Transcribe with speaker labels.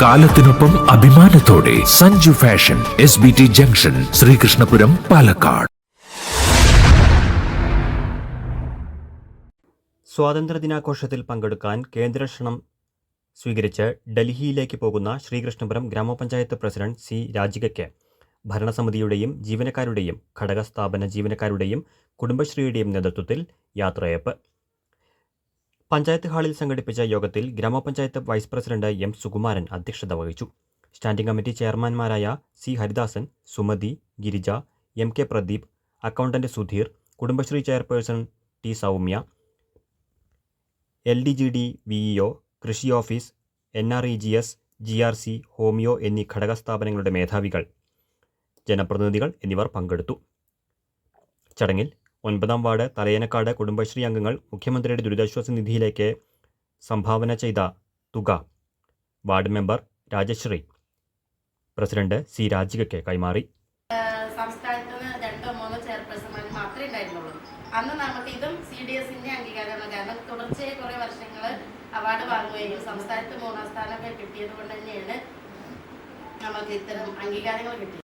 Speaker 1: കാലത്തിനൊപ്പം അഭിമാനത്തോടെ Sanju fashion S B T junction Sreekrishnapuram Palakkad.
Speaker 2: സ്വാതന്ത്ര്യദിനാഘോഷത്തിൽ പങ്കെടുക്കാൻ കേന്ദ്ര ക്ഷണം സ്വീകരിച്ച് ഡൽഹിയിലേക്ക് പോകുന്ന ശ്രീകൃഷ്ണപുരം ഗ്രാമപഞ്ചായത്ത് പ്രസിഡന്റ് സി രാജികയ്ക്ക് ഭരണസമിതിയുടെയും ജീവനക്കാരുടെയും ഘടകസ്ഥാപന ജീവനക്കാരുടെയും കുടുംബശ്രീയുടെയും നേതൃത്വത്തിൽ യാത്രയയപ്പ്. പഞ്ചായത്ത് ഹാളിൽ സംഘടിപ്പിച്ച യോഗത്തിൽ ഗ്രാമപഞ്ചായത്ത് വൈസ് പ്രസിഡന്റ് എം സുകുമാരൻ അധ്യക്ഷത വഹിച്ചു. Standing committee ചെയർമാൻമാരായ C Haridasan Sumathi Girija M K Pradeep accountant Sudheer Kudumbashree chairperson T Soumya L D G D V E കൃഷി office N R E G S G R C homoeo എന്നീ ഘടക സ്ഥാപനങ്ങളുടെ മേധാവികൾ ജനപ്രതിനിധികൾ എന്നിവർ പങ്കെടുത്തു. ചടങ്ങിൽ ഒൻപതാം വാർഡ് തലയനക്കാട് കുടുംബശ്രീ അംഗങ്ങൾ മുഖ്യമന്ത്രിയുടെ ദുരിതാശ്വാസ നിധിയിലേക്ക് സംഭാവന ചെയ്ത തുക. Ward member Rajasree. President C രാജികയ്ക്ക് കൈമാറി.
Speaker 3: സംസ്ഥാനത്തിന് രണ്ടോ മൂന്നോ മാത്രമേ ഉണ്ടായിരുന്നുള്ളൂ. അന്ന് നമുക്ക് ഇതും സി ഡി എസിന്റെ അംഗീകാരമാണ്. കാരണം തുടർച്ചയായി കുറെ വർഷങ്ങൾ അവാർഡ് വാങ്ങുകയും സംസ്ഥാനത്ത് മൂന്നാം സ്ഥാനമൊക്കെ കിട്ടിയത് കൊണ്ട് തന്നെയാണ് നമുക്ക് ഇത്തരം അംഗീകാരങ്ങൾ കിട്ടിയത്.